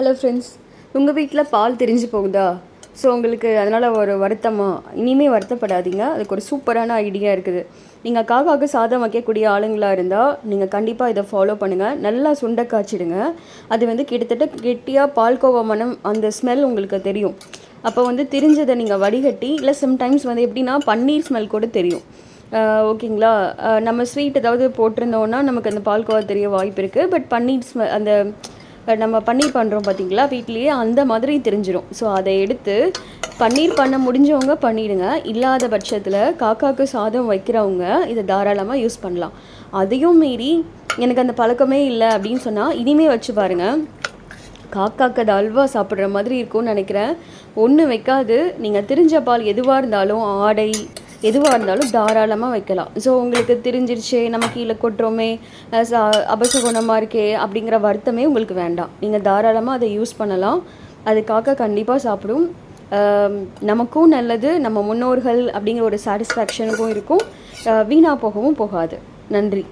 Hello friends உங்கள் வீட்டில் பால் தெரிஞ்சு போகுதா? ஸோ உங்களுக்கு அதனால் ஒரு வருத்தமாக இனிமேல் வருத்தப்படாதீங்க. அதுக்கு ஒரு சூப்பரான ஐடியா இருக்குது. நீங்கள் காக்காவுக்கு சாதம் வைக்கக்கூடிய ஆளுங்களாக இருந்தால் நீங்கள் கண்டிப்பாக இதை ஃபாலோ பண்ணுங்கள் நல்லா சுண்டை காய்ச்சிடுங்க. அது வந்து கிட்டத்தட்ட கெட்டியாக பால்கோவா மனம் அந்த ஸ்மெல் உங்களுக்கு தெரியும். அப்போ வந்து தெரிஞ்சதை நீங்கள் வடிகட்டி இல்லை சம்டைம்ஸ் வந்து எப்படின்னா பன்னீர் ஸ்மெல் கூட தெரியும். ஓகேங்களா? நம்ம ஸ்வீட் ஏதாவது போட்டிருந்தோன்னா நமக்கு அந்த பால்கோவா தெரிய வாய்ப்பு இருக்குது பட் பன்னீர் ஸ்மெல் அந்த நம்ம பன்னீர் பண்ணுறோம் பார்த்தீங்களா வீட்லேயே அந்த மாதிரி தெரிஞ்சிடும் ஸோ அதை எடுத்து பன்னீர் பண்ண முடிஞ்சவங்க பண்ணிடுங்க. இல்லாத பட்சத்தில் காக்காவுக்கு சாதம் வைக்கிறவங்க இதை தாராளமாக யூஸ் பண்ணலாம். அதையும் மீறி எனக்கு அந்த பழக்கமே இல்லை அப்படின்னு சொன்னால் இனிமே வச்சு பாருங்கள் காக்காக்கு அது அல்வா சாப்பிட்ற மாதிரி இருக்கும்னு நினைக்கிறேன். ஒன்று வைக்காது. நீங்கள் திரிஞ்ச பால் எதுவாக இருந்தாலும் ஆடை எதுவாக இருந்தாலும் தாராளமாக வைக்கலாம். ஸோ உங்களுக்கு தெரிஞ்சிருச்சே நம்ம கீழே கொட்டுறோமே அபசகுணமாக இருக்கே அப்படிங்கிற வருத்தமே உங்களுக்கு வேண்டாம். நீங்கள் தாராளமாக அதை யூஸ் பண்ணலாம். அது காக்கா கண்டிப்பாக சாப்பிடும் நமக்கும் நல்லது நம்ம முன்னோர்கள் அப்படிங்கிற ஒரு சாட்டிஸ்ஃபேக்ஷனுக்கும் இருக்கும். வீணாக போகவும் போகாது. நன்றி.